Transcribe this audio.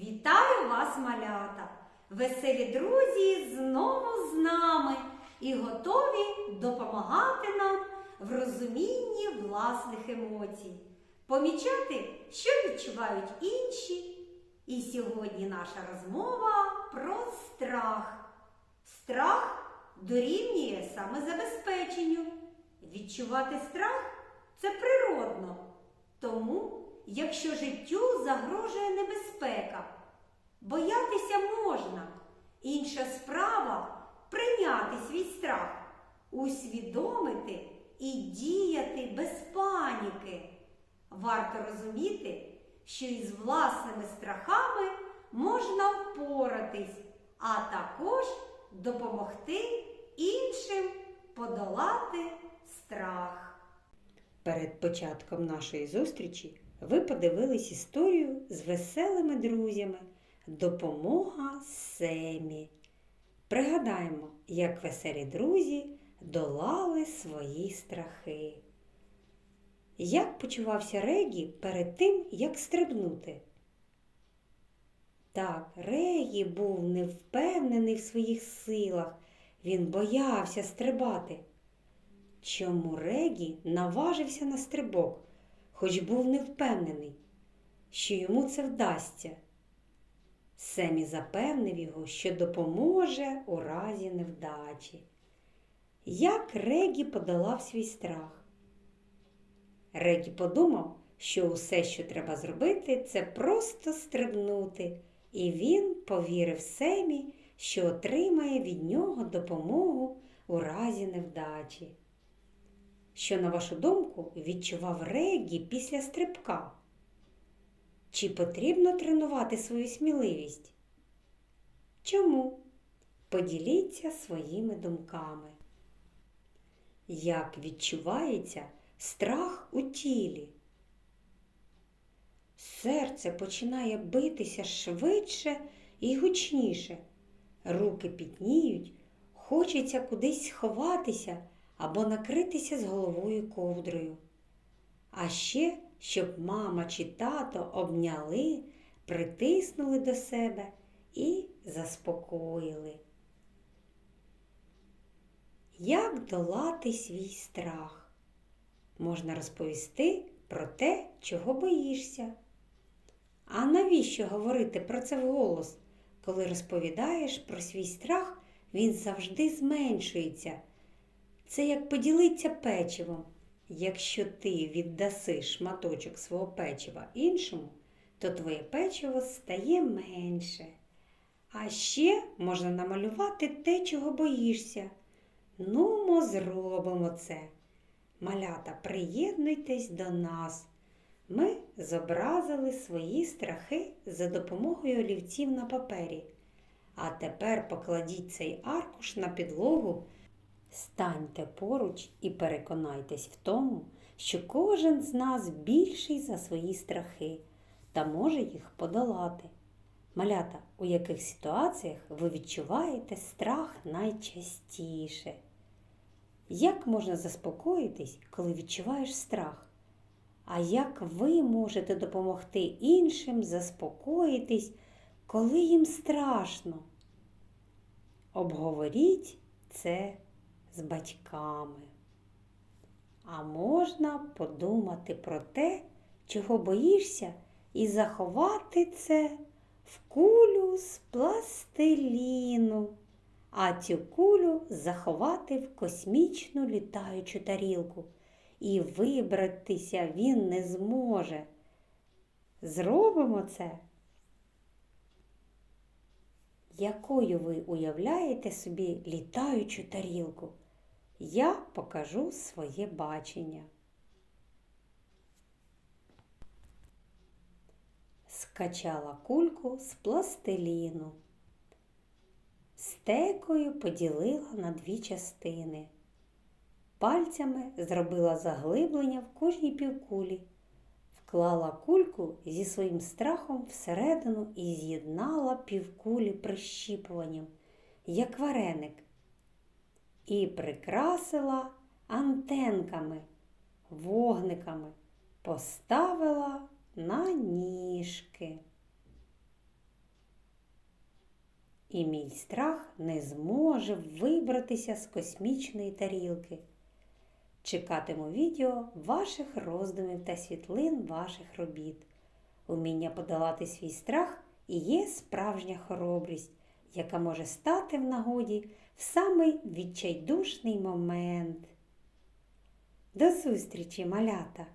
Вітаю вас, малята! Веселі друзі знову з нами і готові допомагати нам в розумінні власних емоцій, помічати, що відчувають інші. І сьогодні наша розмова про страх. Страх дорівнює самозабезпеченню. Відчувати страх це природно. Тому, якщо життю загрожує небезпека, боятися можна. Інша справа прийняти свій страх, усвідомити і діяти без паніки. Варто розуміти, що із власними страхами можна впоратись, а також допомогти іншим подолати страх. Перед початком нашої зустрічі ви подивились історію з веселими друзями Допомога Семі. Пригадаємо, як веселі друзі долали свої страхи. Як почувався Регі перед тим, як стрибнути? Так, Регі був невпевнений в своїх силах. Він боявся стрибати. Чому Регі наважився на стрибок, хоч був невпевнений, що йому це вдасться? Семі запевнив його, що допоможе у разі невдачі. Як Регі подолав свій страх? Регі подумав, що усе, що треба зробити, це просто стрибнути, і він повірив Семі, що отримає від нього допомогу у разі невдачі. Що, на вашу думку, відчував Регі після стрибка? Чи потрібно тренувати свою сміливість? Чому? Поділіться своїми думками. Як відчувається страх у тілі? Серце починає битися швидше і гучніше. Руки пітніють, хочеться кудись сховатися або накритися з головою ковдрою. А ще, щоб мама чи тато обняли, притиснули до себе і заспокоїли. Як долати свій страх? Можна розповісти про те, чого боїшся. А навіщо говорити про це вголос? Коли розповідаєш про свій страх, він завжди зменшується. Це як поділиться печивом. Якщо ти віддаси шматочок свого печива іншому, то твоє печиво стає менше. А ще можна намалювати те, чого боїшся. Нумо, зробимо це. Малята, приєднуйтесь до нас. Ми зобразили свої страхи за допомогою олівців на папері. А тепер покладіть цей аркуш на підлогу. Станьте поруч і переконайтесь в тому, що кожен з нас більший за свої страхи та може їх подолати. Малята, у яких ситуаціях ви відчуваєте страх найчастіше? Як можна заспокоїтись, коли відчуваєш страх? А як ви можете допомогти іншим заспокоїтись, коли їм страшно? Обговоріть це з батьками. А можна подумати про те, чого боїшся, і заховати це в кулю з пластиліну, а цю кулю заховати в космічну літаючу тарілку. І вибратися він не зможе. Зробимо це. Якою ви уявляєте собі літаючу тарілку? Я покажу своє бачення. Скачала кульку з пластиліну. Стекою поділила на дві частини. Пальцями зробила заглиблення в кожній півкулі, вклала кульку зі своїм страхом всередину і з'єднала півкулі прищіпуванням, як вареник, і прикрасила антенками, вогниками, поставила на ніжки. і мій страх не зможе вибратися з космічної тарілки. Чекатиму відео ваших роздумів та світлин ваших робіт. Уміння подолати свій страх і є справжня хоробрість, яка може стати в нагоді в самий відчайдушний момент. До зустрічі, малята!